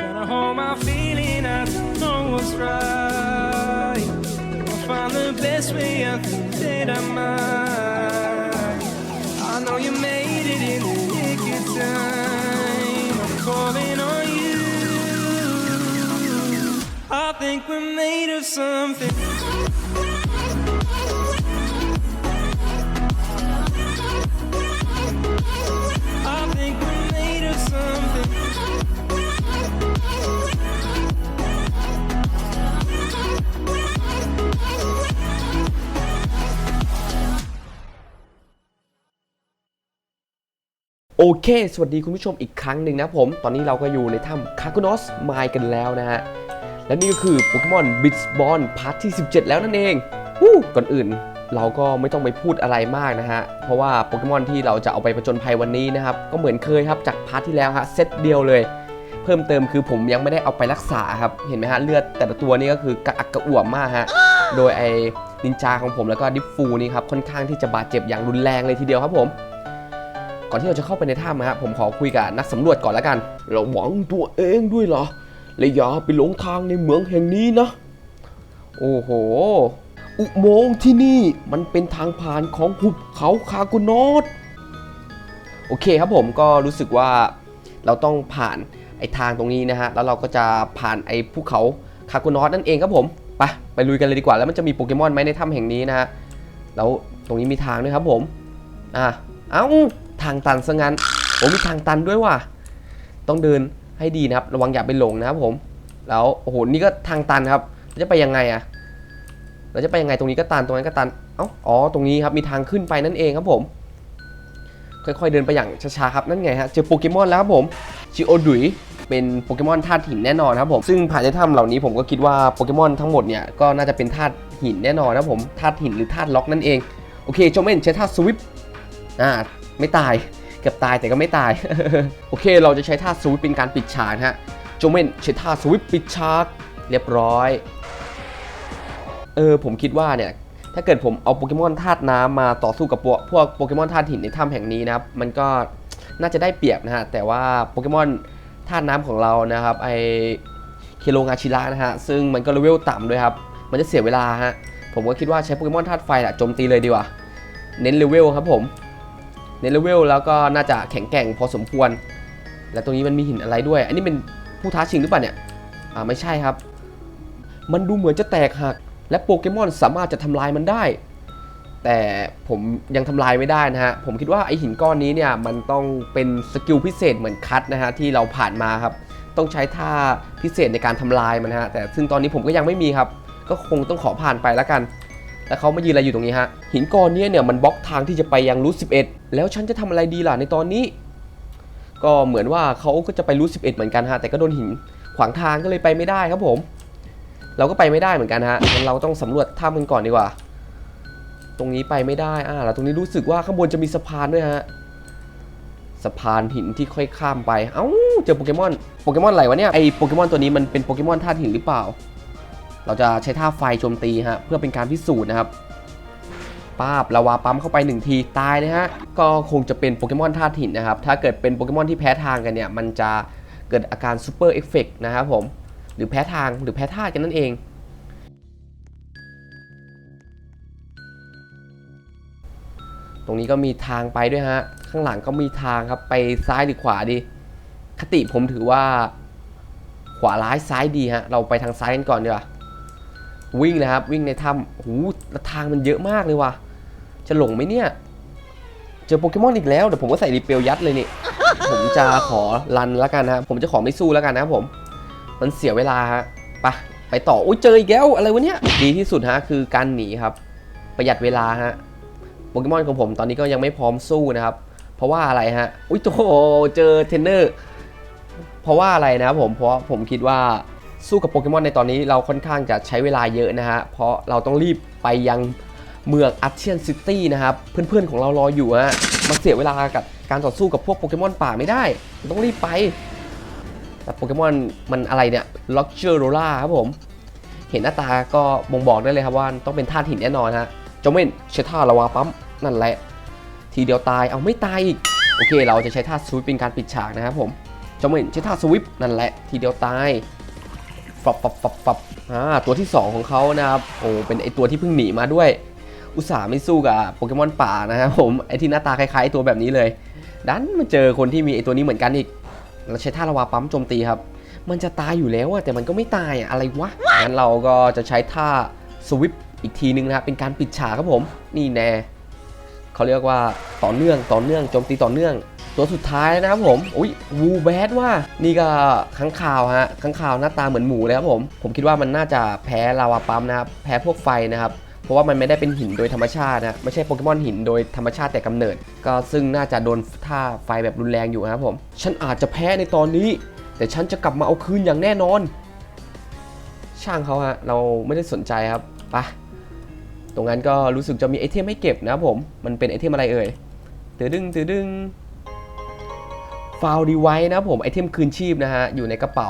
Trying to hold my feeling, I don't know what's right. I'll find the best way, I think that I might. I know you made it in the nick of time. I'm calling on you. I think we're made of something. โอเค สวัสดีคุณผู้ชมอีกครั้งหนึ่งนะผม ตอนนี้เราก็อยู่ในถ้ำคาคุนอสไมกันแล้วนะฮะ และนี่ก็คือโปเกมอนบิ s บอลพาร์ทที่ 17 แล้วนั่นเองวู้ก่อนอื่นเราก็ไม่ต้องไปพูดอะไรมากนะฮะ เพราะว่าโปเกมอนที่เราจะเอาไปประจนภัยวันนี้นะครับ ก็เหมือนเคยครับจากพาร์ทที่แล้วฮะเซตเดียวเลย เพิ่มเติมคือผมยังไม่ได้เอาไปรักษาครับ เห็นไหมฮะเลือดแต่ละตัวนี่ก็คือกระอักกระอ่วมมากฮะ โดยไอ้นินจาของผมแล้วก็ดิฟฟูนี่ครับค่อนข้างที่จะบาดเจ็บอย่างรุนแรงเลยทีเดียวครับผม ก่อนที่เราจะเข้าไปในถ้ำนะครับผมขอคุยกับนักสำรวจก่อนแล้วกันระวังตัวเองด้วยเหรอและอย่าไปหลงทางในเมืองแห่งนี้นะ โอ้โห อุโมงค์ที่นี่มันเป็นทางผ่านของหุบเขาคากุนอตโอเคครับผมก็รู้สึกว่าเราต้องผ่านไอ้ทางตรงนี้นะฮะ แล้วเราก็จะผ่านไอ้ภูเขาคากุนอตนั่นเองครับผมไปไปลุยกันเลยดีกว่า แล้วมันจะมีโปเกมอนไหมในถ้ำแห่งนี้นะฮะ แล้วตรงนี้มีทางด้วยครับผม อะ เอ้า ทางตันซะงั้นผมมีทางตันด้วยว่ะ ต้องเดินให้ดีนะครับ ระวังอย่าไปหลงนะครับผม แล้วโอ้โหนี่ก็ทางตันครับ จะไปยังไงอะเราจะไปยังไงตรงนี้ก็ตันตรงนั้นก็ตัน เอ้า อ๋อ ตรงนี้ครับมีทางขึ้นไปนั่นเองครับผม ค่อยๆเดินไปอย่างช้าๆครับนั่นไงฮะ เจอโปเกมอนแล้วครับผม ชิโอดุยเป็นโปเกมอนธาตุหินแน่นอนครับผม ซึ่งผ่านในถ้ำเหล่านี้ผมก็คิดว่าโปเกมอนทั้งหมดเนี่ยก็น่าจะเป็นธาตุหินแน่นอนนะครับผม ธาตุหินหรือธาตุล็อกนั่นเอง โอเคโจเมนใช้ธาตุสวิป อ่า ไม่ตายเกือบตายแต่ก็ไม่ตาย โอเค เราจะใช้ท่าสวิปเป็นการปิดฉากฮะโจเมนใช้ท่าสวิปปิดฉากเรียบร้อย เออผมคิดว่าเนี่ยถ้าเกิดผมเอาโปเกมอนธาตุน้ำมาต่อสู้กับพวกโปเกมอนธาตุหินในถ้ำแห่งนี้นะครับ มันก็น่าจะได้เปรียบนะฮะ แต่ว่าโปเกมอนธาตุน้ำของเรานะครับ ไอเคโลงาชิระนะฮะ ซึ่งมันก็เลเวลต่ำด้วยครับ มันจะเสียเวลาฮะ ผมก็คิดว่าใช้โปเกมอนธาตุไฟอะโจมตีเลยดีกว่า เน้นเลเวลครับผม เน้นเลเวลแล้วก็น่าจะแข็งแกร่งพอสมควร และตรงนี้มันมีหินอะไรด้วย อันนี้เป็นผู้ท้าชิงหรือเปล่าเนี่ยอ่าไม่ใช่ครับ มันดูเหมือนจะแตกหัก และโปเกมอนสามารถจะทำลายมันได้ แต่ผมยังทำลายไม่ได้นะฮะ ผมคิดว่าไอหินก้อนนี้เนี่ยมันต้องเป็นสกิลพิเศษเหมือนคัทนะฮะที่เราผ่านมาครับ ต้องใช้ท่าพิเศษในการทำลายมันฮะ แต่ซึ่งตอนนี้ผมก็ยังไม่มีครับ ก็คงต้องขอผ่านไปแล้วกัน แล้วเขามายืนอะไรอยู่ตรงนี้ฮะ หินก้อนนี้เนี่ยมันบล็อกทางที่จะไปยังรูท11แล้วฉันจะทำอะไรดีล่ะในตอนนี้ ก็เหมือนว่าเขาก็จะไปรูท11เหมือนกันฮะ แต่ก็โดนหินขวางทางก็เลยไปไม่ได้ครับผม เราก็ไปไม่ได้เหมือนกันฮะงั้นเราต้องสำรวจถ้ำกันก่อนดีกว่า ตรงนี้ไปไม่ได้อ่าแล้วตรงนี้รู้สึกว่าข้างบนจะมีสะพานด้วยฮะ สะพานหินที่ค่อยข้ามไป เอ้า เจอโปเกมอน โปเกมอนอะไรวะเนี่ย ไอโปเกมอนตัวนี้มันเป็นโปเกมอนธาตุหินหรือเปล่า เราจะใช้ท่าไฟโจมตีฮะเพื่อเป็นการพิสูจน์นะครับป้าบลาวาปั๊มเข้าไปหนึ่งทีตายนะฮะก็คงจะเป็นโปเกมอนธาตุหินนะครับถ้าเกิดเป็นโปเกมอนที่แพ้ทางกันเนี่ยมันจะเกิดอาการซูเปอร์เอฟเฟกนะครับผมหรือแพ้ทางหรือแพ้ธาตุกันนั่นเอง ตรงนี้ก็มีทางไปด้วยฮะข้างหลังก็มีทางครับไปซ้ายหรือขวาดี คติผมถือว่าขวาร้ายซ้ายดีฮะเราไปทางซ้ายกันก่อนดีกว่า วิ่งนะครับ วิ่งในถ้ำโอ้โหแล้วทางมันเยอะมากเลยว่ะ จะหลงไหมเนี่ย เจอโปเกมอนอีกแล้วเดี๋ยวผมก็ใส่รีเปลยัดเลยนี่ ผมจะขอรันแล้วกันนะผมจะขอไม่สู้แล้วกันนะครับผม มันเสียเวลาฮะไปไปต่ออุ้ยเจออีกแล้วอะไรวะเนี่ย ดีที่สุดฮะคือการหนีครับ ประหยัดเวลาฮะ โปเกมอนของผมตอนนี้ก็ยังไม่พร้อมสู้นะครับ เพราะว่าอะไรฮะ อุ้ยโตเจอเทนเนอร์ เพราะว่าอะไรนะครับผม เพราะผมคิดว่า สู้กับโปเกมอนในตอนนี้เราค่อนข้างจะใช้เวลาเยอะนะฮะ เพราะเราต้องรีบไปยังเมืองอาร์เชียนซิตี้นะครับ เพื่อนๆของเรารออยู่ฮะ มาเสียเวลากับการต่อสู้กับพวกโปเกมอนป่าไม่ได้ ต้องรีบไป แต่โปเกมอนมันอะไรเนี่ยล็อกเจอร์โรล่าครับผม เห็นหน้าตาก็บ่งบอกได้เลยครับว่าต้องเป็นธาตุหินแน่นอนฮะจอมเมนใช้ท่าละวาปั๊มนั่นแหละ ทีเดียวตายเอาไม่ตายอีก โอเค เราจะใช้ท่าสวิปเป็นการปิดฉากนะครับผมจ้าเมนใช้ท่าสวิปนั่นแหละ ทีเดียวตาย ฟับฟับฟับฟับอ่าตัวที่ 2 ของเขานะครับโอ้เป็นไอตัวที่เพิ่งหนีมาด้วย อุตส่าห์ไม่สู้กับโปเกมอนป่านะครับผมไอที่หน้าตาคล้ายๆตัวแบบนี้เลย ดันมาเจอคนที่มีไอตัวนี้เหมือนกันอีกแล้วใช้ท่าระวาปั๊มโจมตีครับ มันจะตายอยู่แล้วอะแต่มันก็ไม่ตายอะอะไรวะงั้นเราก็จะใช้ท่าสวิปอีกทีนึงนะครับเป็นการปิดฉากครับผม นี่แน่เขาเรียกว่าต่อเนื่องต่อเนื่องโจมตีต่อเนื่อง ตัวสุดท้ายนะครับผม อุ้ยวูแบดว่า นี่ก็ข้างข่าวฮะข้างข่าวหน้าตาเหมือนหมูเลยครับผม ผมคิดว่ามันน่าจะแพ้ลาวาปั๊มนะครับ แพ้พวกไฟนะครับ เพราะว่ามันไม่ได้เป็นหินโดยธรรมชาตินะ ไม่ใช่โปเกมอนหินโดยธรรมชาติแต่กำเนิด ก็ซึ่งน่าจะโดนท่าไฟแบบรุนแรงอยู่นะครับผม ฉันอาจจะแพ้ในตอนนี้ แต่ฉันจะกลับมาเอาคืนอย่างแน่นอน ช่างเขาฮะ เราไม่ได้สนใจครับ ไป ตรงนั้นก็รู้สึกจะมีไอเทมให้เก็บนะครับผม มันเป็นไอเทมอะไรเอ่ยตือดึงตือดึง ฟาวดีไว้นะผมไอเทมคืนชีพนะฮะ อยู่ในกระเป๋า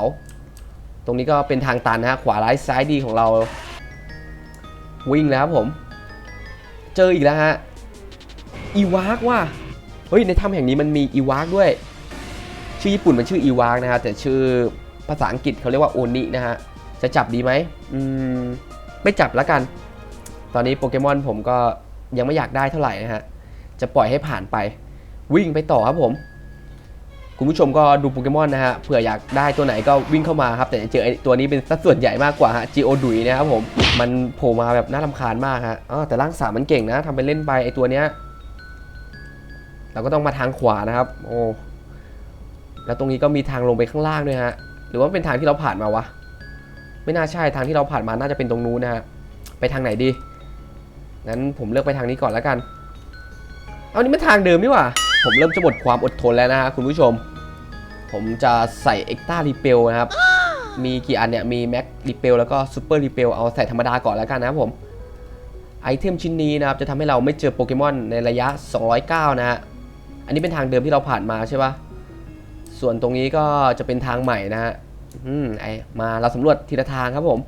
ตรงนี้ก็เป็นทางตันนะฮะ ขวาร้ายซ้ายดีของเรา วิ่งแล้วครับผม เจออีกแล้วฮะ อีวากว่ะเฮ้ย ในถ้ำแห่งนี้มันมีอีวากด้วย ชื่อญี่ปุ่นมันชื่ออีวากนะฮะ แต่ชื่อภาษาอังกฤษเขาเรียกว่าโอนินะฮะ จะจับดีไหมอืม ไม่จับแล้วกัน ตอนนี้โปเกมอนผมก็ยังไม่อยากได้เท่าไหร่นะฮะ จะปล่อยให้ผ่านไป วิ่งไปต่อครับผม คุณผู้ชมก็ดูโปเกมอนนะฮะเผื่ออยากได้ตัวไหนก็วิ่งเข้ามาครับ แต่จะเจอไอ้ตัวนี้เป็นสัดส่วนใหญ่มากกว่าฮะ Geo ดุยนะครับผมมันโผล่มาแบบน่ารำคาญมากฮะอ๋อแต่ร่างสามมันเก่งนะทำไปเล่นไปไอ้ตัวเนี้ยเราก็ต้องมาทางขวานะครับ โอ้แล้วตรงนี้ก็มีทางลงไปข้างล่างด้วยฮะหรือว่าเป็นทางที่เราผ่านมาวะไม่น่าใช่ทางที่เราผ่านมาน่าจะเป็นตรงนู้นนะฮะไปทางไหนดีงั้นผมเลือกไปทางนี้ก่อนแล้วกัน เอานี่มันทางเดิมนี่หว่า ผมเริ่มจะหมดความอดทนแล้วนะฮะคุณผู้ชม ผมจะใส่เอ็กต้ารีเปลนะครับ มีกี่อันเนี่ย มีแม็กรีเปลแล้วก็ซูเปอร์รีเปลเอาใส่ธรรมดาก่อนแล้วกันนะครับผม ไอเทมชิ้นนี้นะครับ จะทำให้เราไม่เจอโปเกมอนในระยะ 209 นะฮะ อันนี้เป็นทางเดิมที่เราผ่านมาใช่ปะส่วนตรงนี้ก็จะเป็นทางใหม่นะฮะอืมไอมาเราสำรวจทีละทางครับผม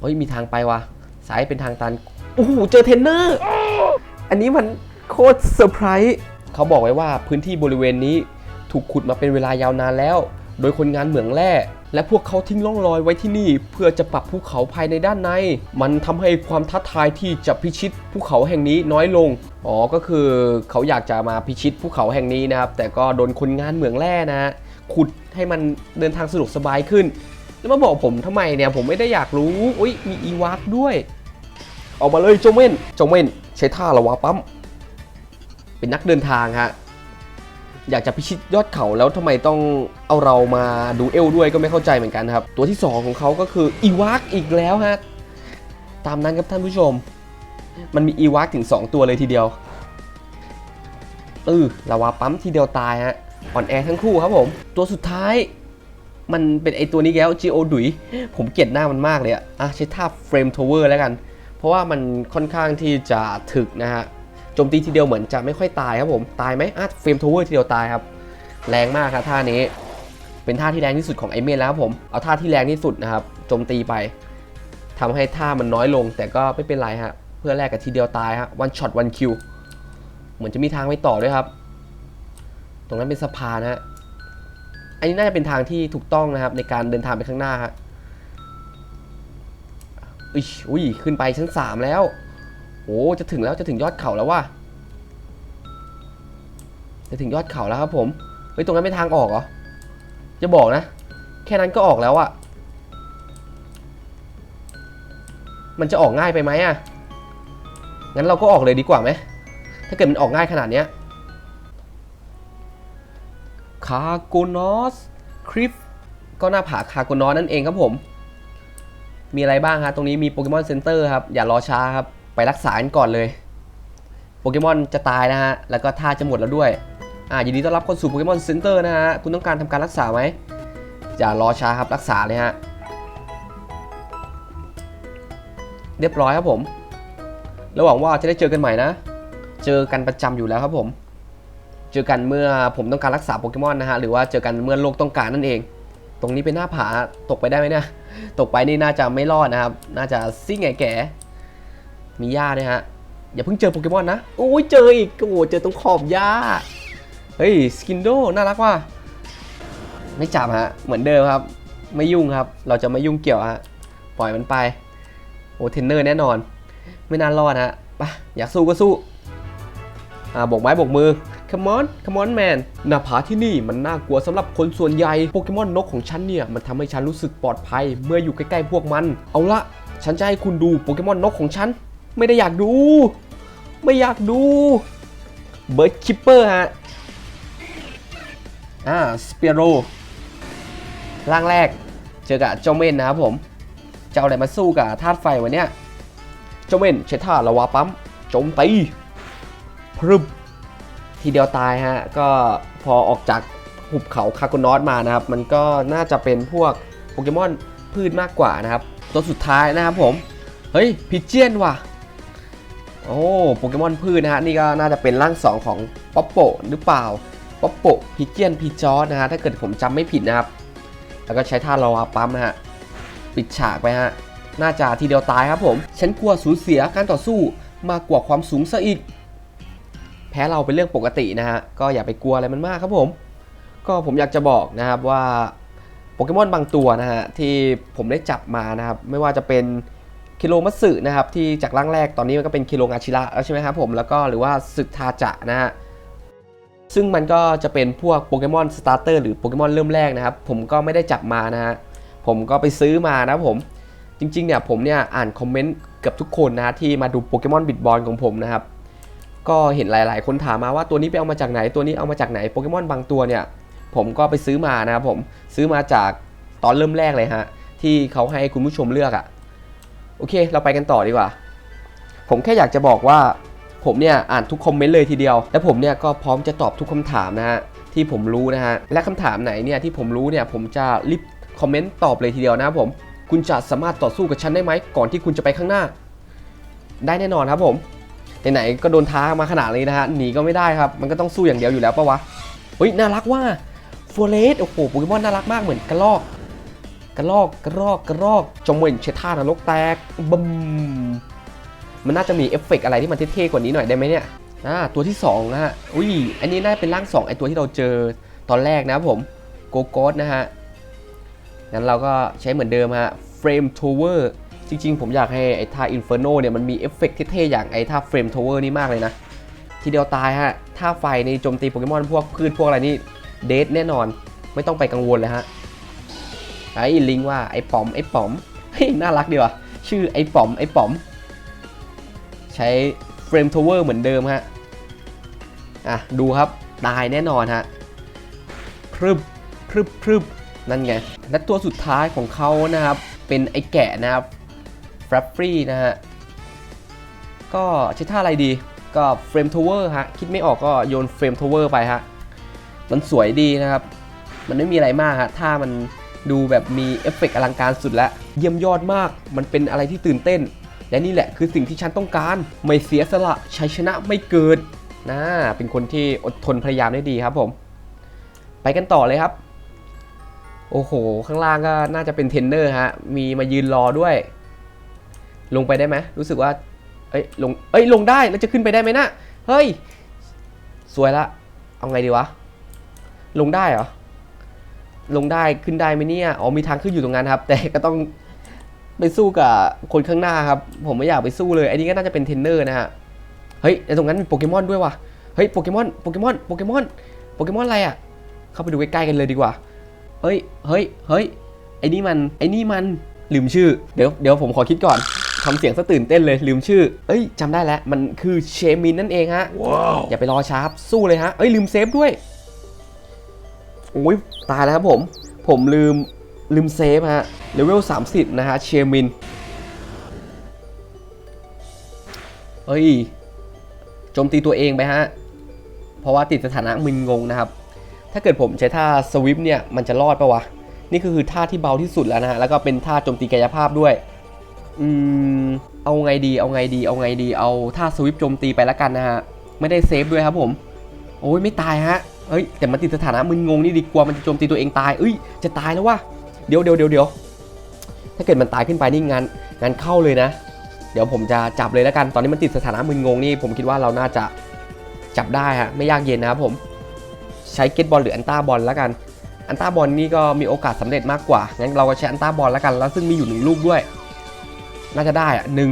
เฮ้ยมีทางไปว่ะซ้ายเป็นทางตันโอ้โหเจอเทนเนอร์ อันนี้มันโคตรเซอร์ไพรส์เขาบอกไว้ว่าพื้นที่บริเวณนี้ ถูกขุดมาเป็นเวลายาวนานแล้ว โดยคนงานเหมืองแร่และพวกเขาทิ้งร่องรอยไว้ที่นี่ เพื่อจะปรับภูเขาภายในด้านใน มันทำให้ความท้าทายที่จะพิชิตภูเขาแห่งนี้น้อยลง อ๋อ ก็คือเขาอยากจะมาพิชิตภูเขาแห่งนี้นะครับ แต่ก็โดนคนงานเหมืองแร่นะขุดให้มันเดินทางสะดวกสบายขึ้น แล้วมาบอกผมทำไมเนี่ย ผมไม่ได้อยากรู้ อุ้ยมีอีวากด้วย ออกมาเลยจ้าเม่นจ้าเม่นใช้ท่าระวาปั๊ม เป็นนักเดินทางฮะ อยากจะพิชิตยอดเขาแล้วทำไมต้องเอาเรามาดูเอลด้วยก็ไม่เข้าใจเหมือนกันครับ ตัวที่ 2 ของเขาก็คืออีวากอีกแล้วฮะตามนั้นครับท่านผู้ชม มันมีอีวากถึง 2 ตัวเลยทีเดียวเออลาวาปั๊มทีเดียวตายฮะอ่อนแอทั้งคู่ครับผม ตัวสุดท้ายมันเป็นไอตัวนี้แล้ว Geo ดุยผมเกลียดหน้ามันมากเลยอะอะใช้ท่าเฟรมทาวเวอร์แล้วกัน เพราะว่ามันค่อนข้างที่จะถึกนะฮะ จมตีทีเดียวเหมือนจะไม่ค่อยตายครับผม ตายไหมอะเฟรมทาวเวอร์ทีเดียวตายครับ แรงมากครับท่านี้ เป็นท่าที่แรงที่สุดของไอเมนแล้วครับผม เอาท่าที่แรงที่สุดนะครับ โจมตีไปทำให้ท่ามันน้อยลง แต่ก็ไม่เป็นไรฮะ เพื่อแลกกับทีเดียวตายฮะ one shot one kill เหมือนจะมีทางไปต่อด้วยครับ ตรงนั้นเป็นสะพานฮะ อันนี้น่าจะเป็นทางที่ถูกต้องนะครับ ในการเดินทางไปข้างหน้าฮะอุ๊ยอุ้ย ขึ้นไปชั้นสามแล้ว โอ้จะถึงแล้วจะถึงยอดเขาแล้วว่ะจะถึงยอดเขาแล้วครับผมเฮ้ยตรงนั้นเป็นทางออกเหรอจะบอกนะ แค่นั้นก็ออกแล้วอะมันจะออกง่ายไปไหมอะงั้นเราก็ออกเลยดีกว่าไหมถ้าเกิดมันออกง่ายขนาดเนี้ยคาโกนอสคริฟก็หน้าผาคาโกนอสนั่นเองครับผม มีอะไรบ้างครตรงนี้มีโปเกมอนเซ็นเตอร์ครับ อย่ารอช้าครับ ไปรักษากันก่อนเลย โปเกมอนจะตายนะฮะ แล้วก็ท่าจะหมดแล้วด้วย อ่ายินดีต้อนรับเข้าสู่โปเกมอนเซ็นเตอร์นะฮะ คุณต้องการทำการรักษาไหม อย่ารอช้าครับรักษาเลยฮะ เรียบร้อยครับผมแล้วหวังว่าจะได้เจอกันใหม่นะ เจอกันประจำอยู่แล้วครับผม เจอกันเมื่อผมต้องการรักษาโปเกมอนนะฮะ หรือว่าเจอกันเมื่อโลกต้องการนั่นเอง ตรงนี้เป็นหน้าผาตกไปได้ไหมเนี่ย ตกไปนี่น่าจะไม่รอดนะครับ น่าจะซิ่งไงแก่ มีหญ้าด้วยฮะ อย่าเพิ่งเจอโปเกมอนนะ โอ้ยเจออีก โอ้โหเจอตรงขอบหญ้า เฮ้ย สกินโด น่ารักว่ะ ไม่จับฮะ เหมือนเดิมครับ ไม่ยุ่งครับ เราจะไม่ยุ่งเกี่ยวฮะ ปล่อยมันไป โอ้เทนเนอร์แน่นอน ไม่น่ารอดฮะไปอยากสู้ก็สู้ อ่าบกไม้บกมือ come on come on man หน้าผาที่นี่มันน่ากลัวสำหรับคนส่วนใหญ่โปเกมอนนกของฉันเนี่ย มันทำให้ฉันรู้สึกปลอดภัย เมื่ออยู่ใกล้ๆพวกมัน เอาละฉันจะให้คุณดูโปเกมอนนกของฉัน ไม่ได้อยากดู ไม่อยากดูเบิร์ดคิปเปอร์ฮะ อ่าสเปียโรร่างแรก เจอกับเจ้าเม่นนะครับผม จะเอาอะไรมาสู้กับธาตุไฟวันเนี้ย เจ้าเม่นใช้ท่าละวาปั๊มโจมตีพรึบทีเดียวตายฮะ ก็พอออกจากหุบเขาคาโกนอสมานะครับ มันก็น่าจะเป็นพวกโปเกมอนพืชมากกว่านะครับ ตัวสุดท้ายนะครับผม เฮ้ยพิเจียนว่ะ โอ้โปเกมอนพืชนะฮะนี่ก็น่าจะเป็นร่าง 2 ของป๊อปโปหรือเปล่าป๊อปโปพิเจียนพิจอสนะฮะถ้าเกิดผมจำไม่ผิดนะครับ แล้วก็ใช้ท่าลาวาปั๊มนะฮะปิดฉากไปฮะน่าจะทีเดียวตายครับผม ฉันกลัวสูญเสียการต่อสู้มากกว่าความสูงซะอีก แพ้เราเป็นเรื่องปกตินะฮะก็อย่าไปกลัวอะไรมันมากครับผม ก็ผมอยากจะบอกนะครับว่าโปเกมอนบางตัวนะฮะที่ผมได้จับมานะครับไม่ว่าจะเป็น คิโลมัตสึนะครับที่จากร่างแรกตอนนี้มันก็เป็นคิโลงาชิระแล้วใช่ไหมครับผมแล้วก็หรือว่าสึกทาจะนะฮะซึ่งมันก็จะเป็นพวกโปเกมอนสตาร์เตอร์หรือโปเกมอนเริ่มแรกนะครับ ผมก็ไม่ได้จับมานะฮะผมก็ไปซื้อมานะผม จริงๆเนี่ยผมเนี่ยอ่านคอมเมนต์เกือบทุกคนนะฮะที่มาดูโปเกมอนบิดบอลของผมนะครับ ก็เห็นหลายๆ คนถามมาว่าตัวนี้ไปเอามาจากไหนตัวนี้เอามาจากไหนโปเกมอนบางตัวเนี่ย ผมก็ไปซื้อมานะครับผมซื้อมาจากตอนเริ่มแรกเลยฮะที่เขาให้คุณผู้ชมเลือกอะ่ะ โอเค เราไปกันต่อดีกว่า ผมแค่อยากจะบอกว่า ผมเนี่ยอ่านทุกคอมเมนต์เลยทีเดียว และผมเนี่ยก็พร้อมจะตอบทุกคำถามนะฮะที่ผมรู้นะฮะ และคำถามไหนเนี่ยที่ผมรู้เนี่ยผมจะรีบคอมเมนต์ตอบเลยทีเดียวนะครับผม คุณจะสามารถต่อสู้กับฉันได้ไหมก่อนที่คุณจะไปข้างหน้า ได้แน่นอนครับผมไหนๆก็โดนท้ามาขนาดนี้นะฮะหนีก็ไม่ได้ครับ มันก็ต้องสู้อย่างเดียวอยู่แล้วปะวะเฮ้ยน่ารักว่าฟัวเลสโอ้โหโปเกมอนน่ารักมากเหมือนกระลอก กระลอกกระรอกกระรอกจงเวนเชท่านรกแตกบึมมันน่าจะมีเอฟเฟกต์อะไรที่มันเท่ๆกว่านี้หน่อยได้ไหมเนี่ยอ่าตัวที่2นะฮะอุ้ยอันนี้น่าเป็นร่าง2ไอตัวที่เราเจอตอนแรกนะครับผมโกโกสนะฮะงั้นเราก็ใช้เหมือนเดิมฮะเฟรมทาวเวอร์จริงๆ ผมอยากให้ไอ้ท่าอินเฟอร์โนเนี่ยมันมีเอฟเฟกต์เท่ๆอย่างไอ้ท่าเฟรมทาวเวอร์นี่มากเลยนะ ทีเดียวตายฮะท่าไฟในโจมตีโปเกมอนพวกพืชพวกอะไรนี่เดทแน่นอนไม่ต้องไปกังวลเลยฮะ ไอ้ลิงว่าไอ้ป๋อมไอ้ป๋อมเฮ้ยน่ารักดีว่ะชื่อไอ้ป๋อมไอ้ป๋อม ใช้เฟรมทาวเวอร์เหมือนเดิมฮะอะดูครับตายแน่นอนฮะพรึบพรึบพรึบนั่นไง และตัวสุดท้ายของเขานะครับ เป็นไอ้แกะนะครับฟรัฟฟี่นะฮะ ก็ใช้ท่าอะไรดี ก็เฟรมทาวเวอร์ฮะ คิดไม่ออกก็โยนเฟรมทาวเวอร์ไปฮะ มันสวยดีนะครับ มันไม่มีอะไรมากฮะถ้ามัน ดูแบบมีเอฟเฟกต์อลังการสุดแล้วเยี่ยมยอดมาก มันเป็นอะไรที่ตื่นเต้น และนี่แหละคือสิ่งที่ฉันต้องการ ไม่เสียสละชัยชนะไม่เกิดนะเป็นคนที่อดทนพยายามได้ดีครับผม ไปกันต่อเลยครับ โอ้โห ข้างล่างก็น่าจะเป็นเทนเนอร์ฮะ มีมายืนรอด้วย ลงไปได้ไหมรู้สึกว่า เอ้ยลง เอ้ยลงได้แล้วจะขึ้นไปได้ไหมนะเฮ้ย สวยละ เอาไงดีวะ ลงได้เหรอ ลงได้ขึ้นได้ไหมเนี่ยอ๋อมีทางขึ้นอยู่ตรงนั้นครับ แต่ก็ต้องไปสู้กับคนข้างหน้าครับ ผมไม่อยากไปสู้เลย อันนี้ก็น่าจะเป็นเทรนเนอร์นะฮะเฮ้ยแต่ตรงนั้นมีโปเกมอนด้วยว่ะเฮ้ยโปเกมอนโปเกมอนโปเกมอนโปเกมอนอะไรอะ เข้าไปดูใกล้ๆกันเลยดีกว่าเฮ้ยเฮ้ยเฮ้ยไอ้นี่มันไอ้นี่มันลืมชื่อเดี๋ยวเดี๋ยวผมขอคิดก่อนทำเสียงซะตื่นเต้นเลยลืมชื่อ เอ้ยจำได้แล้ว มันคือเชมินนั่นเองฮะอย่าไปรอช้าครับสู้เลยฮะ เอ้ยลืมเซฟด้วยโอ้ยตายแล้วครับผม ผมลืมลืมเซฟฮะเลเวล30 นะฮะเชมินเฮ้ยโจมตีตัวเองไปฮะ เพราะว่าติดสถานะมึนงงนะครับ ถ้าเกิดผมใช้ท่าสวิปเนี่ย มันจะรอดปะวะ นี่คือท่าที่เบาที่สุดแล้วนะฮะ แล้วก็เป็นท่าโจมตีกายภาพด้วย อืม เอาไงดี เอาไงดี เอาไงดี เอาท่าสวิปโจมตีไปแล้วกันนะฮะ ไม่ได้เซฟด้วยครับผม โอ้ยไม่ตายฮะ เอ้ยแต่มันติดสถานะมึนงงนี่ดีกว่ามันจะโจมตีตัวเองตายเอ้ยจะตายแล้ววะเดี๋ยวเดี๋ยวเดี๋ยวเดี๋ยวถ้าเกิดมันตายขึ้นไปนี่งานงานเข้าเลยนะ เดี๋ยวผมจะจับเลยแล้วกันตอนนี้มันติดสถานะมึนงงนี่ผมคิดว่าเราน่าจะจับได้ฮะไม่ยากเย็นนะครับผมใช้เก็ตบอลหรืออันต้าบอลแล้วกันอันต้าบอลนี่ก็มีโอกาสสำเร็จมากกว่างั้นเราก็ใช้อันต้าบอลแล้วกันแล้วซึ่งมีอยู่หนึ่งลูกด้วย น่าจะได้อะหนึ่ง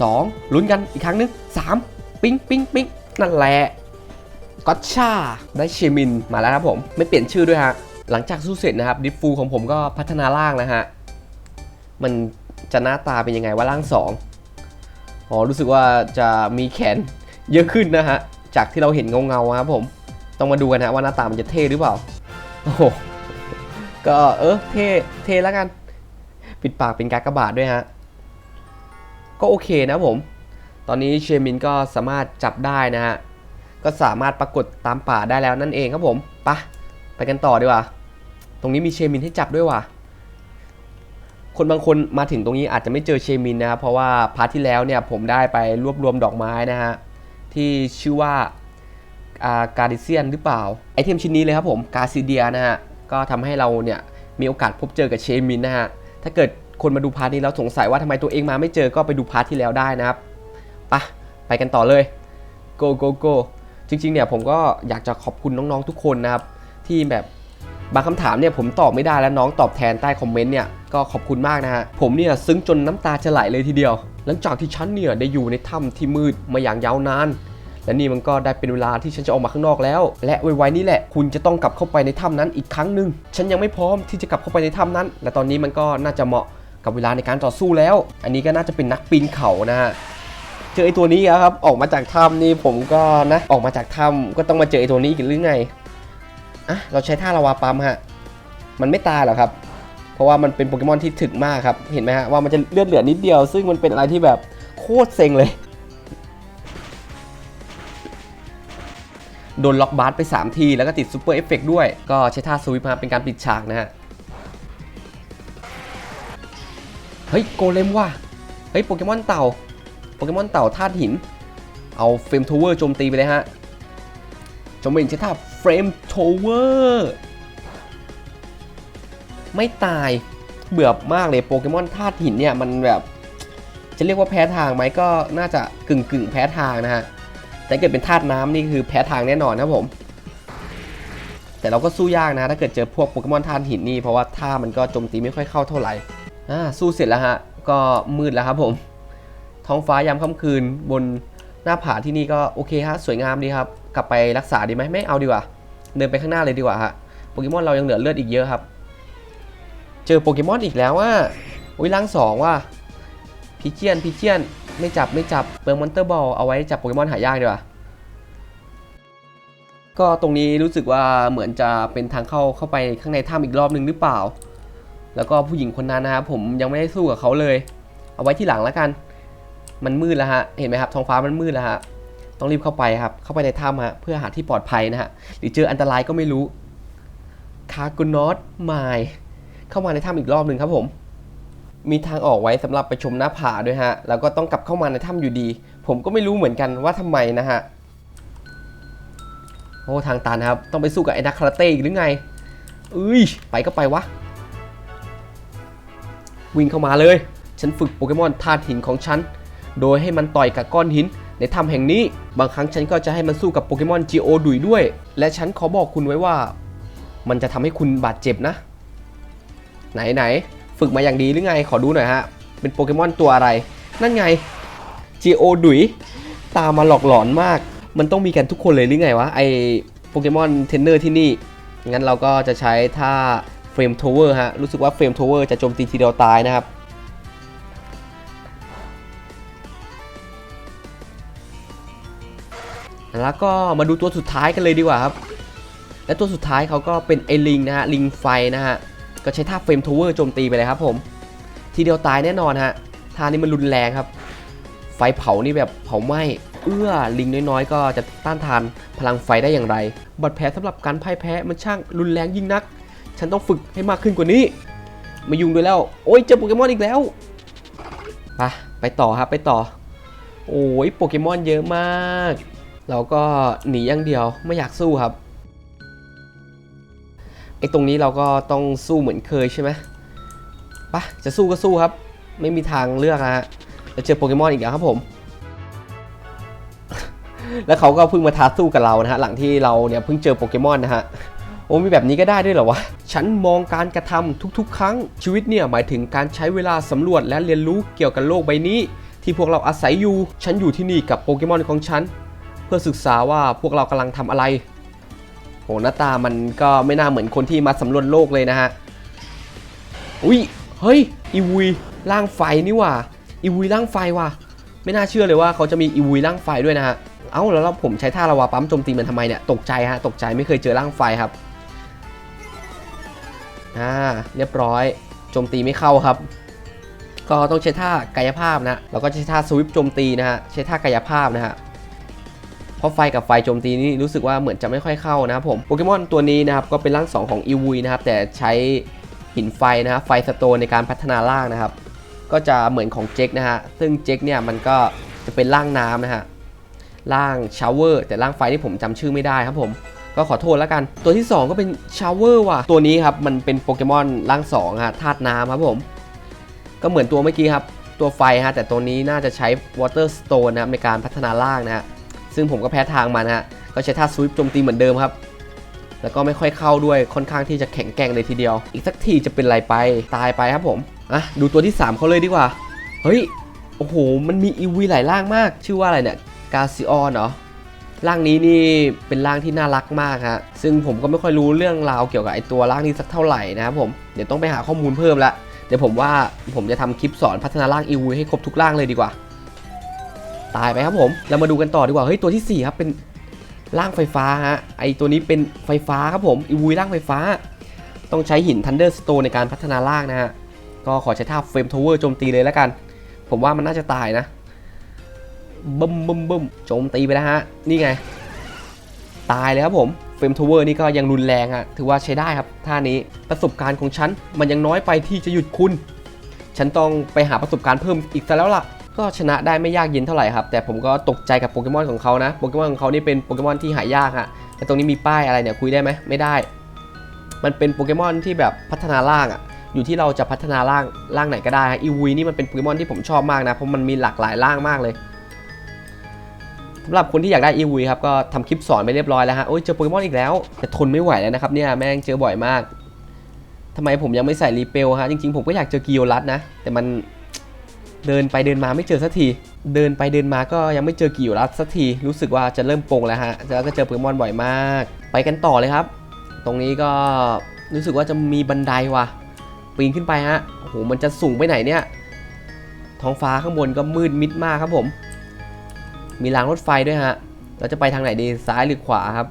สองลุ้นกันอีกครั้งหนึงสามปิ๊งปิ๊งปิ๊งนั่นแหละ ก็ชาได้เชมินมาแล้วครับผม ไม่เปลี่ยนชื่อด้วยฮะ หลังจากสู้เสร็จนะครับดิฟฟูของผมก็พัฒนาร่างนะฮะ มันจะหน้าตาเป็นยังไงว่าร่างสองอ๋อรู้สึกว่าจะมีแขนเยอะขึ้นนะฮะ จากที่เราเห็นเงาๆครับผม ต้องมาดูกันนะว่าหน้าตามันจะเท่หรือเปล่า โอ้โห ก็เออเท่เท่แล้วกัน ปิดปากเป็นกากบาทด้วยฮะ ก็โอเคนะผม ตอนนี้เชมินก็สามารถจับได้นะฮะ ก็สามารถปรากฏตามป่าได้แล้วนั่นเองครับผมไปะไปกันต่อดีกว่า ตรงนี้มีเชมินให้จับด้วยว่ะคนบางคนมาถึงตรงนี้อาจจะไม่เจอเชมินนะครับเพราะว่าพาร์ทที่แล้วเนี่ยผมได้ไปรวบรวมดอกไม้นะฮะที่ชื่อว่าการดิเซียนหรือเปล่าไอเทมชิ้นนี้เลยครับผมกาซิเดียนะฮะก็ทำให้เราเนี่ยมีโอกาสพบเจอกับเชมินนะฮะถ้าเกิดคนมาดูพาร์ทนี้แล้วสงสัยว่าทำไมตัวเองมาไม่เจอก็ไปดูพาร์ทที่แล้วได้นะครับไปะไปกันต่อเลย go go go จริงๆเนี่ยผมก็อยากจะขอบคุณน้องๆทุกคนนะครับที่แบบบางคำถามเนี่ยผมตอบไม่ได้แล้วน้องตอบแทนใต้คอมเมนต์เนี่ยก็ขอบคุณมากนะฮะผมเนี่ยซึ้งจนน้ำตาจะไหลเลยทีเดียว หลังจากที่ฉันเนี่ยได้อยู่ในถ้ำที่มืดมาอย่างยาวนาน และนี่มันก็ได้เป็นเวลาที่ฉันจะออกมาข้างนอกแล้ว และไวๆนี่แหละคุณจะต้องกลับเข้าไปในถ้ำนั้นอีกครั้งหนึ่งฉันยังไม่พร้อมที่จะกลับเข้าไปในถ้ำนั้น และตอนนี้มันก็น่าจะเหมาะกับเวลาในการต่อสู้แล้ว อันนี้ก็น่าจะเป็นนักปีนเขานะฮะ เจอไอตัวนี้อะครับ ออกมาจากถ้ำนี่ผมก็นะออกมาจากถ้ำก็ต้องมาเจอไอตัวนี้อีกหรือไงอะเราใช้ท่าลาวาปั๊มฮะมันไม่ตายหรอกครับ เพราะว่ามันเป็นโปเกมอนที่ถึกมากครับ เห็นไหมฮะว่ามันจะเลือดเหลือนิดเดียว ซึ่งมันเป็นอะไรที่แบบโคตรเซ็งเลยโดนล็อกบาร์ไป 3 ที แล้วก็ติดซูเปอร์เอฟเฟกด้วย ก็ใช้ท่าสวิปมาเป็นการปิดฉากนะฮะ เฮ้ย โกเลมว่ะ เฮ้ย โปเกมอนเต่า โปเกมอนเต่าธาตุหิน เอาเฟรมโทเวอร์โจมตีไปเลยฮะโจมเป็นใช้ท่าเฟรมโทเวอร์ไม่ตายเบื่อมากเลยโปเกมอนธาตุหินเนี่ยมันแบบ จะเรียกว่าแพ้ทางไหมก็น่าจะกึ่งกึ่งๆแพ้ทางนะฮะ แต่เกิดเป็นธาตุน้ำนี่คือแพ้ทางแน่นอนนะผม แต่เราก็สู้ยากนะ ถ้าเกิดเจอพวกโปเกมอนธาตุหินนี่เพราะว่าท่ามันก็โจมตีไม่ค่อยเข้าเท่าไหร่อ่าสู้เสร็จแล้วฮะ ก็มืดแล้วครับผม ท้องฟ้ายามค่ำคืนบนหน้าผาที่นี่ก็โอเคฮะสวยงามดีครับ กลับไปรักษาดีไหมไม่เอาดีกว่า เดินไปข้างหน้าเลยดีกว่าฮะโปเกมอนเรายังเหลือเลือดอีกเยอะครับ เจอโปเกมอนอีกแล้วว่าอุ้ยล้างสองว่าพิเจียนพิเจียนไม่จับไม่จับเปิงมอนเตอร์บอลเอาไว้จับโปเกมอนหายากดีกว่าก็ตรงนี้รู้สึกว่าเหมือนจะเป็นทางเข้าเข้าไปข้างในถ้ำอีกรอบนึงหรือเปล่า แล้วก็ผู้หญิงคนนั้นนะครับผมยังไม่ได้สู้กับเขาเลย เอาไว้ที่หลังแล้วกัน มันมืดแล้วฮะ เห็นไหมครับท้องฟ้ามันมืดแล้วฮะ ต้องรีบเข้าไปครับ เข้าไปในถ้ำฮะ เพื่อหาที่ปลอดภัยนะฮะ หรือเจออันตรายก็ไม่รู้ คากุนอตไมล์เข้ามาในถ้ำอีกรอบหนึ่งครับผม มีทางออกไว้สำหรับไปชมหน้าผาด้วยฮะ แล้วก็ต้องกลับเข้ามาในถ้ำอยู่ดี ผมก็ไม่รู้เหมือนกันว่าทำไมนะฮะ โอ้ทางตันครับ ต้องไปสู้กับไอ้นักคาราเต้อีกหรือไงเอ้ย ไปก็ไปวะ วิ่งเข้ามาเลย ฉันฝึกโปเกมอนธาตุหินของฉัน โดยให้มันต่อยกับก้อนหิน ในถ้ำแห่งนี้ บางครั้งฉันก็จะให้มันสู้กับโปเกมอนจีโอดุยด้วย และฉันขอบอกคุณไว้ว่า มันจะทำให้คุณบาดเจ็บนะ ไหนไหนฝึกมาอย่างดีหรือไงขอดูหน่อยฮะ เป็นโปเกมอนตัวอะไร นั่นไงจีโอดุยตามมาหลอกหลอนมาก มันต้องมีกันทุกคนเลยหรือไงวะไอโปเกมอนเทรนเนอร์ที่นี่ งั้นเราก็จะใช้ท่าเฟรมโทเวอร์ฮะ รู้สึกว่าเฟรมโทเวอร์จะโจมตีทีเดียวตายนะครับ แล้วก็มาดูตัวสุดท้ายกันเลยดีกว่าครับ และตัวสุดท้ายเขาก็เป็นไอลิงนะฮะลิงไฟนะฮะก็ใช้ท่าเฟรมโทเวอร์โจมตีไปเลยครับผม ทีเดียวตายแน่นอนฮะท่านี้มันรุนแรงครับ ไฟเผานี่แบบเผาไหม้เอื้อลิงน้อยๆ ก็จะต้านทานพลังไฟได้อย่างไรบาดแผลสำหรับการพ่ายแพ้มันช่างรุนแรงยิ่งนัก ฉันต้องฝึกให้มากขึ้นกว่านี้ม่ยุ่งด้วยแล้ว โอ้ยเจอโปเกมอนอีกแล้วไปไปต่อครับไปต่อ โอ้ยโปเกมอนเยอะมาก เราก็หนีอย่างเดียวไม่อยากสู้ครับไอ้ตรงนี้เราก็ต้องสู้เหมือนเคยใช่ไหมปะจะสู้ก็สู้ครับ ไม่มีทางเลือกนะฮะเราเจอโปเกมอนอีกแล้วครับผม แล้วเขาก็เพิ่งมาท้าสู้กับเรานะฮะหลังที่เราเนี่ยเพิ่งเจอโปเกมอนนะฮะโอ้มีแบบนี้ก็ได้ด้วยเหรอวะ ฉันมองการกระทำทุกๆ ครั้งชีวิตเนี่ยหมายถึงการใช้เวลาสำรวจและเรียนรู้เกี่ยวกับโลกใบนี้ ที่พวกเราอาศัยอยู่ ฉันอยู่ที่นี่กับโปเกมอนของฉัน เพื่อศึกษาว่าพวกเรากำลังทำอะไรโหหน้าตามันก็ไม่น่าเหมือนคนที่มาสำรวจโลกเลยนะฮะอุ้ยเฮ้ยอีวุยร่างไฟนี่ว่าอีวุยร่างไฟว่ะไม่น่าเชื่อเลยว่าเขาจะมีอีวุยร่างไฟด้วยนะฮะเอ้าแล้วผมใช้ท่าระวาปั๊มโจมตีมันทำไมเนี่ยตกใจฮะตกใจไม่เคยเจอร่างไฟครับอ่าเรียบร้อยโจมตีไม่เข้าครับ ก็ต้องใช้ท่ากายภาพนะเราก็ใช้ท่าสวิปโจมตีนะฮะใช้ท่ากายภาพนะฮะ เพราะไฟกับไฟโจมตีนี่รู้สึกว่าเหมือนจะไม่ค่อยเข้านะครับผมโปเกมอนตัวนี้นะครับก็เป็นร่าง 2 ของอีวุยนะครับแต่ใช้หินไฟนะครับไฟสโตนในการพัฒนาร่างนะครับ ก็จะเหมือนของเจ็กนะฮะซึ่งเจ็กเนี่ยมันก็จะเป็นร่างน้ำนะฮะร่างชาวเวอร์แต่ร่างไฟที่ผมจำชื่อไม่ได้ครับผมก็ขอโทษแล้วกัน ตัวที่ 2 ก็เป็นชาวเวอร์ว่ะ ตัวนี้ครับ มันเป็นโปเกมอนร่าง2ฮะธาตุน้ำครับผม ก็เหมือนตัวเมื่อกี้ครับ ตัวไฟฮะ แต่ตัวนี้น่าจะใช้ Water Stone นะครับในการพัฒนาร่างนะฮะ ซึ่งผมก็แพ้ทางมานะฮะก็ใช้ท่าสวิปโจมตีเหมือนเดิมครับ แล้วก็ไม่ค่อยเข้าด้วยค่อนข้างที่จะแข็งแกร่งเลยทีเดียว อีกสักทีจะเป็นไรไปตายไปครับผมอะดูตัวที่ 3เขาเลยดีกว่า เฮ้ยโอ้โหมันมีอีวีหลายร่างมาก ชื่อว่าอะไรเนี่ยกาซิออนเหรอร่างนี้นี่เป็นร่างที่น่ารักมากฮะซึ่งผมก็ไม่ค่อยรู้เรื่องราวเกี่ยวกับไอตัวร่างนี้สักเท่าไหร่นะครับผมเดี๋ยวต้องไปหาข้อมูลเพิ่มละเดี๋ยวผมว่าผมจะทำคลิปสอนพัฒนาร่างอีวีให้ครบทุกร่างเลยดีกว่า ตายไปครับผม เรามาดูกันต่อดีกว่า เฮ้ยตัวที่ 4 ครับ เป็นร่างไฟฟ้าฮะ ไอตัวนี้เป็นไฟฟ้าครับผมอีวูร่างไฟฟ้า ต้องใช้หิน Thunder Stone ในการพัฒนาร่างนะฮะ ก็ขอใช้ท่าเฟรมทาวเวอร์โจมตีเลยแล้วกัน ผมว่ามันน่าจะตายนะบึ้มบึ้มบึ้มโจมตีไปแล้วฮะ นี่ไง ตายเลยครับผมเฟรมทาวเวอร์นี่ก็ยังรุนแรงฮะถือว่าใช้ได้ครับท่านี้ประสบการณ์ของฉัน มันยังน้อยไปที่จะหยุดคุณ ฉันต้องไปหาประสบการณ์เพิ่มอีกซะแล้วล่ะ ก็ชนะได้ไม่ยากเย็นเท่าไหร่ครับ แต่ผมก็ตกใจกับโปเกมอนของเขานะ โปเกมอนของเขานี่เป็นโปเกมอนที่หายากฮะแต่ตรงนี้มีป้ายอะไรเนี่ยคุยได้ไหมไม่ได้ มันเป็นโปเกมอนที่แบบพัฒนาร่างอะอยู่ที่เราจะพัฒนาร่างร่างไหนก็ได้ฮะอีวีนี่มันเป็นโปเกมอนที่ผมชอบมากนะ เพราะมันมีหลากหลายร่างมากเลยสำหรับคนที่อยากได้อีวีครับก็ทำคลิปสอนไปเรียบร้อยแล้วฮะโอ้ยเจอโปเกมอนอีกแล้ว แต่ทนไม่ไหวแล้วนะครับเนี่ยแม่งเจอบ่อยมากทำไมผมยังไม่ใส่รีเปลฮะจริงๆผมก็อยากเจอกิโอรัสนะ แต่มัน เดินไปเดินมาไม่เจอสักที เดินไปเดินมาก็ยังไม่เจอกี่อยู่รัดสักที รู้สึกว่าจะเริ่มโปงแล้วฮะ แล้วก็เจอโปเกมอนบ่อยมาก ไปกันต่อเลยครับ ตรงนี้ก็รู้สึกว่าจะมีบันไดว่ะ ปีนขึ้นไปฮะ โอ้โห มันจะสูงไปไหนเนี่ย ท้องฟ้าข้างบนก็มืดมิดมากครับผม มีรางรถไฟด้วยฮะ เราจะไปทางไหนดี ซ้ายหรือขวาครับ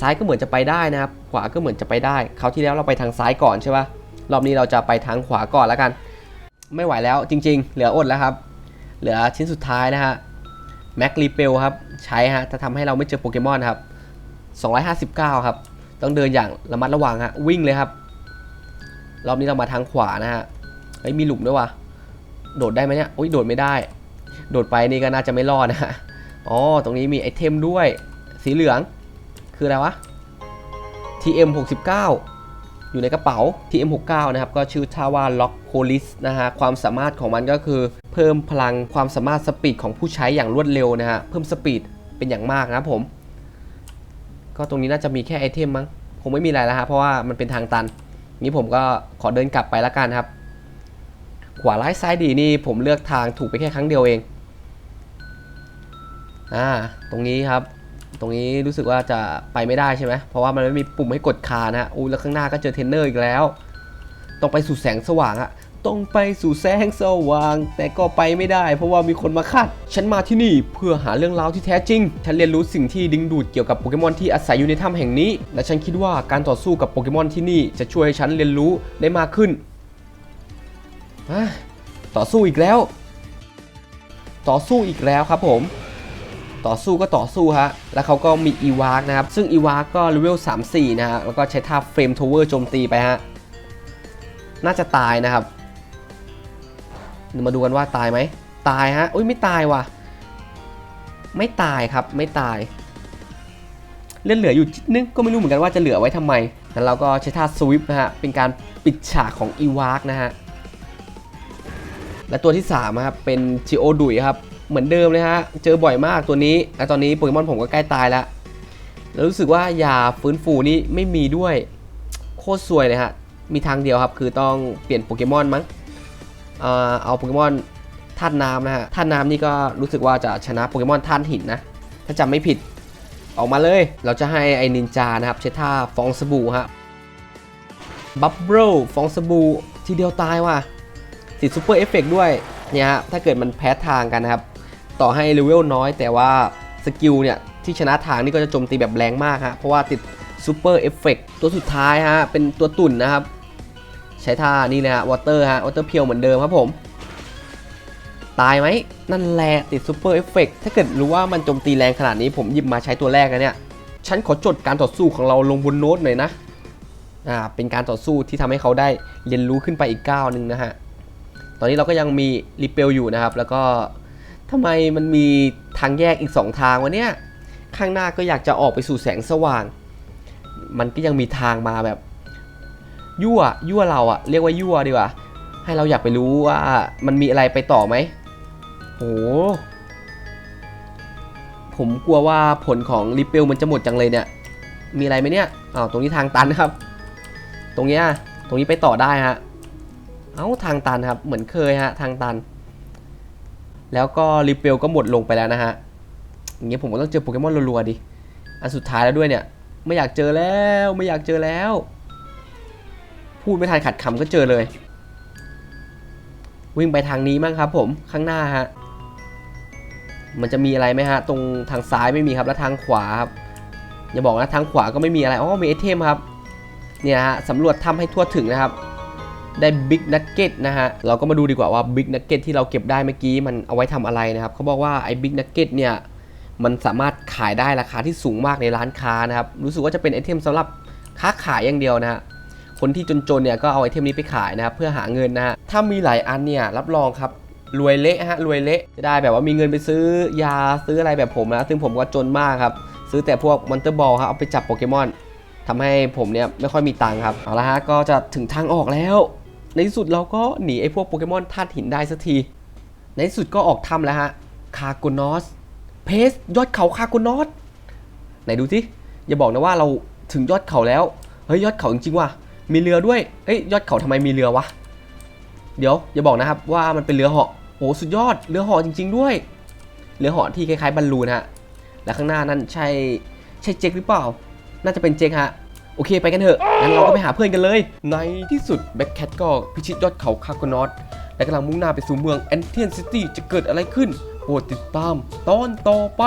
ซ้ายก็เหมือนจะไปได้นะครับ ขวาก็เหมือนจะไปได้ คราวที่แล้วเราไปทางซ้ายก่อนใช่ปะรอบนี้เราจะไปทางขวาก่อนแล้วกัน ไม่ไหวแล้วจริง ๆ เหลืออดแล้วครับ เหลือชิ้นสุดท้ายนะฮะแม็กรีเปลครับ ใช้ฮะจะทำให้เราไม่เจอโปเกมอนครับ 259 ครับ ต้องเดินอย่างระมัดระวังฮะ วิ่งเลยครับ รอบนี้เรามาทางขวานะฮะเฮ้ยมีหลุมด้วยว่ะโดดได้ไหมเนี่ยโอ้ยโดดไม่ได้ โดดไปนี่ก็น่าจะไม่รอดนะฮะอ๋อตรงนี้มีไอเทมด้วย สีเหลือง คืออะไรวะ TM 69 อยู่ในกระเป๋า TM69 นะครับก็ชื่อท่าว่า Lock Police นะฮะความสามารถของมันก็คือ เพิ่มพลังความสามารถสปีดของผู้ใช้อย่างรวดเร็วนะฮะเพิ่มสปีดเป็นอย่างมากนะผม ก็ตรงนี้น่าจะมีแค่ไอเทมมั้งคงไม่มีอะไรแล้วฮะเพราะว่ามันเป็นทางตันนี้ผมก็ขอเดินกลับไปละกันครับ ขวาร้ายซ้ายดีนี่ผมเลือกทางถูกไปแค่ครั้งเดียวเองอ่าตรงนี้ครับ ตรงนี้รู้สึกว่าจะไปไม่ได้ใช่ไหมเพราะว่ามันไม่มีปุ่มให้กดคานะฮะอู้แล้วข้างหน้าก็เจอเทนเนอร์อีกแล้ว ต้องไปสู่แสงสว่างอะต้องไปสู่แสงสว่าง แต่ก็ไปไม่ได้ เพราะว่ามีคนมาขัด ฉันมาที่นี่เพื่อหาเรื่องราวที่แท้จริง ฉันเรียนรู้สิ่งที่ดึงดูดเกี่ยวกับโปเกมอนที่อาศัยอยู่ในถ้ำแห่งนี้ และฉันคิดว่าการต่อสู้กับโปเกมอนที่นี่จะช่วยให้ฉันเรียนรู้ได้มากขึ้น ต่อสู้อีกแล้ว ต่อสู้อีกแล้วครับผม ต่อสู้ก็ต่อสู้ฮะ แล้วเขาก็มีอีวากนะครับ ซึ่งอีวากก็เลเวล34 นะฮะ แล้วก็ใช้ท่าเฟรมทาวเวอร์โจมตีไปฮะ น่าจะตายนะครับ มาดูกันว่าตายไหม ตายฮะ อุ้ยไม่ตายว่ะ ไม่ตายครับ ไม่ตายเลือดเหลืออยู่นิดนึงก็ไม่รู้เหมือนกันว่าจะเหลือไว้ทำไมแล้วเราก็ใช้ท่าสวิปนะฮะ เป็นการปิดฉากของอีวากนะฮะ และตัวที่3ครับ เป็นจิโอดุยครับ เหมือนเดิมเลยฮะ เจอบ่อยมากตัวนี้และตอนนี้โปเกมอนผมก็ใกล้ตายแล้ว แล้วรู้สึกว่ายาฟื้นฟูนี่ไม่มีด้วย โคตรสวยเลยฮะ มีทางเดียวครับ คือต้องเปลี่ยนโปเกมอนมั้งเอ่อเอาโปเกมอนธาตุน้ำนะฮะ ธาตุน้ำนี่ก็รู้สึกว่าจะชนะโปเกมอนธาตุหินนะ ถ้าจำไม่ผิด ออกมาเลย เราจะให้ไอ้นินจานะครับ ใช้ท่าฟองสบู่ฮะ บับเบิลฟองสบู่ทีเดียวตายว่ะติดซูเปอร์เอฟเฟกด้วยเนี่ยฮะ ถ้าเกิดมันแพ้ทางกันนะครับ ต่อให้เลเวลน้อย แต่ว่าสกิลเนี่ยที่ชนะทางนี่ก็จะโจมตีแบบแรงมากฮะเพราะว่าติดซูเปอร์เอฟเฟกตัวสุดท้ายฮะเป็นตัวตุ่นนะครับ ใช้ท่านี่เลยฮะวอเตอร์ฮะวอเตอร์เพียวเหมือนเดิมครับผม ตายไหมนั่นแหละติดซูเปอร์เอฟเฟกถ้าเกิดรู้ว่ามันโจมตีแรงขนาดนี้ผมหยิบมาใช้ตัวแรกนะเนี่ยฉันขอจดการต่อสู้ของเราลงบนโน้ตหน่อยนะอ่าเป็นการต่อสู้ที่ทำให้เขาได้เรียนรู้ขึ้นไปอีกก้าวหนึ่งนะฮะตอนนี้เราก็ยังมีรีเปลอยู่นะครับ แล้วก็ ทำไมมันมีทางแยกอีก2ทางวะเนี่ย ข้างหน้าก็อยากจะออกไปสู่แสงสว่าง มันก็ยังมีทางมาแบบ ยั่ว ยั่วเราอะเรียกว่ายั่วดีกว่า ให้เราอยากไปรู้ว่ามันมีอะไรไปต่อไหมโหผมกลัวว่าผลของรีเปลมันจะหมดจังเลยเนี่ย มีอะไรไหมเนี่ยอ้าวตรงนี้ทางตันครับ ตรงเนี้ย ตรงนี้ไปต่อได้ฮะ เอ้าทางตันครับ เหมือนเคยฮะ ทางตัน แล้วก็รีเปลก็หมดลงไปแล้วนะฮะอย่างเงี้ยผมก็ต้องเจอโปเกมอนรัวๆดิ อันสุดท้ายแล้วด้วยเนี่ย ไม่อยากเจอแล้วไม่อยากเจอแล้ว พูดไม่ทันขัดคำก็เจอเลย วิ่งไปทางนี้มั้งครับผมข้างหน้าฮะมันจะมีอะไรไหมฮะ ตรงทางซ้ายไม่มีครับ แล้วทางขวาครับ อย่าบอกนะทางขวาก็ไม่มีอะไร อ๋อ มีไอเทมครับ เนี่ยฮะสำรวจถ้ำให้ทั่วถึงนะครับ ได้บิ๊กนักเก็ตนะฮะ เราก็มาดูดีกว่าว่าบิ๊กนักเก็ตที่เราเก็บได้เมื่อกี้มันเอาไว้ทำอะไรนะครับเขาบอกว่าไอ้บิ๊กนักเก็ตเนี่ยมันสามารถขายได้ราคาที่สูงมากในร้านค้านะครับ รู้สึกว่าจะเป็นไอเทมสำหรับค้าขายอย่างเดียวนะฮะคนที่จนๆเนี่ยก็เอาไอเทมนี้ไปขายนะครับเพื่อหาเงินนะฮะถ้ามีหลายอันเนี่ยรับรองครับรวยเละฮะรวยเละจะได้แบบว่ามีเงินไปซื้อยาซื้ออะไรแบบผมนะซึ่งผมก็จนมากครับซื้อแต่พวกมอนเตอร์บอลครับเอาไปจับโปเกมอนทำให้ผมเนี่ยไม่ค่อยมีตังค์ครับเอาละฮะก็จะถึงทางออกแล้ว ในสุดเราก็หนีไอ้พวกโปเกมอนธาตุหินได้สักที ในสุดก็ออกถ้ำแล้วฮะ คาโกนอส เพสยอดเขาคาโกนอส ไหนดูสิอย่าบอกนะว่าเราถึงยอดเขาแล้ว เฮ้ยยอดเขาจริงๆว่ะ มีเรือด้วยเอ้ยยอดเขาทำไมมีเรือวะ เดี๋ยวอย่าบอกนะครับว่ามันเป็นเรือเหาะโอ้สุดยอด เรือเหาะจริง ๆ ด้วย เรือเหาะที่คล้ายๆบอลลูนฮะ และข้างหน้านั่นใช่ใช่เจคหรือเปล่า น่าจะเป็นเจคฮะ โอเคไปกันเถอะ งั้นเราก็ไปหาเพื่อนกันเลย ในที่สุดแบ็คแคทก็พิชิตยอดเขาคาโกนอตและกำลังมุ่งหน้าไปสู่เมืองแอนเทียนซิตี้จะเกิดอะไรขึ้น โปรดติดตามตอนต่อไป